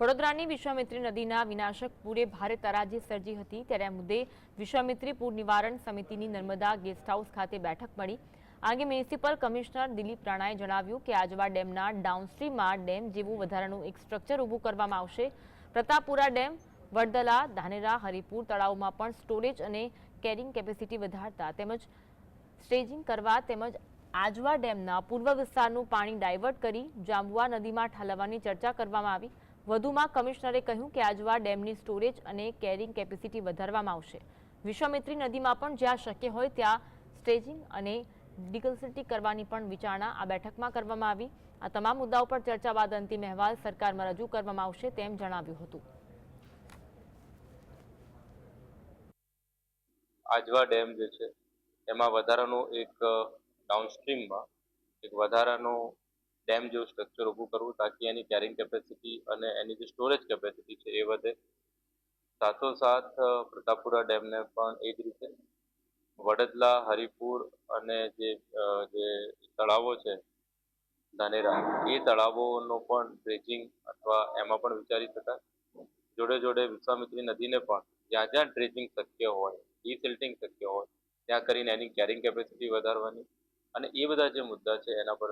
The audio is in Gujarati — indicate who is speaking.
Speaker 1: વડોદરાની વિશ્વામિત્રી નદીના વિનાશક પૂરે ભારે તરાજી સર્જી હતી. ત્યારે આ મુદ્દે વિશ્વામિત્રી પૂર નિવારણ સમિતિની નર્મદા ગેસ્ટ હાઉસ ખાતે બેઠક મળી. આ અંગે મ્યુનિસિપલ કમિશનર દિલીપ રાણાએ જણાવ્યું કે આજવા ડેમના ડાઉનસ્ટ્રીમમાં ડેમ જેવું વધારાનું એક સ્ટ્રક્ચર ઊભું કરવામાં આવશે. પ્રતાપપુરા ડેમ, વડદલા, ધાનેરા, હરિપુર તળાવમાં પણ સ્ટોરેજ અને કેરિંગ કેપેસિટી વધારતા તેમજ સ્ટેજિંગ કરવા તેમજ આજવા ડેમના પૂર્વ વિસ્તારનું પાણી ડાયવર્ટ કરી જાંબુઆ નદીમાં ઠાલવવાની ચર્ચા કરવામાં આવી. વધુમાં કમિશનરે કહ્યું કે આજવા ડેમની સ્ટોરેજ અને કેરિંગ કેપેસિટી વધારવામાં આવશે. વિશ્વામિત્રી નદીમાં પણ જ્યાં શક્ય હોય ત્યાં સ્ટેજિંગ અને ડિકલસિટી કરવાની પણ વિચારણા આ બેઠકમાં કરવામાં આવી. આ તમામ મુદ્દાઓ પર ચર્ચા બાદ અંતિમ અહેવાલ સરકારમાં રજૂ કરવામાં આવશે તેમ જણાવ્યું હતું.
Speaker 2: આજવા ડેમ જે છે, એમાં વધારાનું એક ડાઉનસ્ટ્રીમમાં એક વધારાનું ડેમ જેવું સ્ટ્રક્ચર ઊભું કરવું, તાકી એની કેરિંગ કેપેસિટી અને એની જે સ્ટોરેજ કેપેસિટી છે એ વધે. સાથોસાથ પ્રતાપપુરા ડેમને પણ એ જ રીતે વડદલા, હરિપુર અને જે જે તળાવો છે, ધાનેરા, એ તળાવોનો પણ ડ્રેજિંગ અથવા એમાં પણ વિચારી શકાય. જોડે જોડે વિશ્વામિત્રી નદીને પણ જ્યાં જ્યાં ડ્રેજિંગ શક્ય હોય ડિસિલ્ટિંગ શક્ય હોય, ત્યાં કરીને એની કેરિંગ કેપેસિટી વધારવાની. અને એ બધા જે મુદ્દા છે એના પર